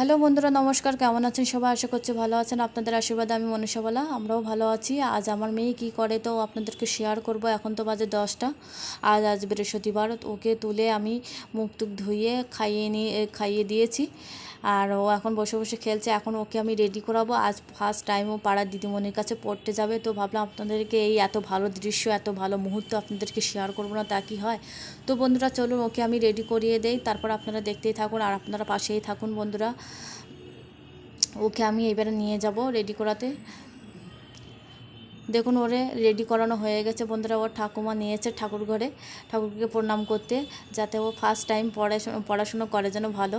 Hello বন্ধুরা, নমস্কার। কেমন আছেন সবাই? আশা করছি ভালো আছেন। আপনাদের আশীর্বাদে আমি মনীষা বলা আমরাও ভালো আছি। আজ আমার মেয়ে কি করে তো আপনাদেরকে শেয়ার করব। এখন তো বাজে দশটা। আজ আজ বৃহস্পতিবার। ওকে তুলে আমি মুখ টুক ধুইয়ে খাইয়ে নিয়ে খাইয়ে দিয়েছি। আর ও এখন বসে বসে খেলছে, এখন ওকে আমি রেডি করাবো। আজ ফার্স্ট টাইম ও পাড়ার দিদিমণির কাছে পড়তে যাবে, তো ভাবলাম আপনাদেরকে এই এত ভালো দৃশ্য, এত ভালো মুহূর্ত আপনাদেরকে শেয়ার করব না, তা কি হয়? তো বন্ধুরা, চলুন ওকে আমি রেডি করিয়ে দেই, তারপর আপনারা দেখতেই থাকুন আর আপনারা পাশেই থাকুন বন্ধুরা। ওকে আমি এবারে নিয়ে যাব রেডি করাতে। দেখুন, ওরে রেডি করানো হয়ে গেছে বন্ধুরা, ওর ঠাকুমা নিয়েছে ঠাকুর ঘরে, ঠাকুরকে প্রণাম করতে, যাতে ও ফার্স্ট টাইম পড়াশোনা, পড়াশুনো করে যেন ভালো।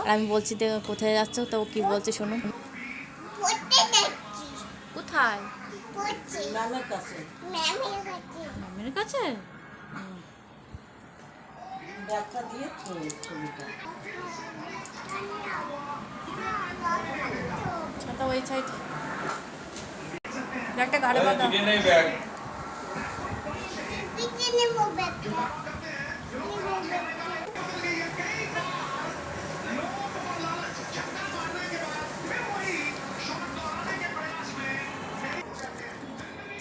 আর আমি বলছি যে কোথায় যাচ্ছ? তো ও কী বলছে যাচ্ছি কোথায়? ম্যামের কাছে? ম্যামের কাছে ব্যাগটা ছবিটা ওই সাইড একটা গাড়ি বাঁধা ব্যাগ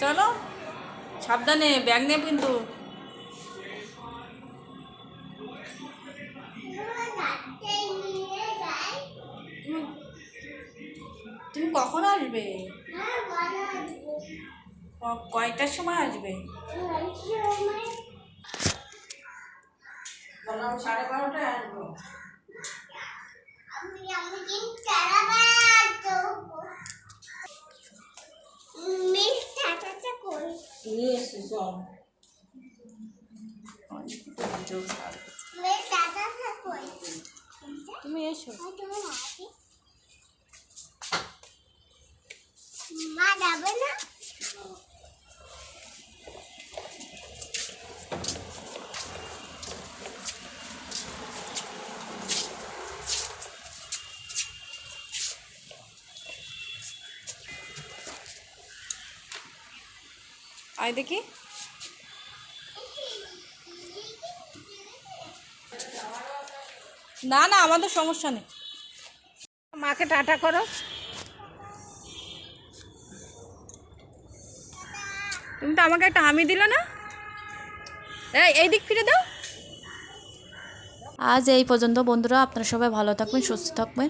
চলো সাবধানে ব্যাগ নেব কিন্তু। তুমি কখন আসবে? কয়টার সময় আসবে? সাড়ে বারোটায় আসব আমি আমি দিন চালাবার তো মিস টাটাটা করি নিয়ে এসছি সব তুমি এসো আর তোমার আছে মা যাবে না আয় দেখি। না না, আমাদের সমস্যা নেই। মাকে টাটা করো। তুমি তো আমাকে একটা হামি দিলে না? এই এই দিক ফিরে দাও। আজ এই পর্যন্ত বন্ধুরা, আপনারা সবাই ভালো থাকবেন, সুস্থ থাকবেন।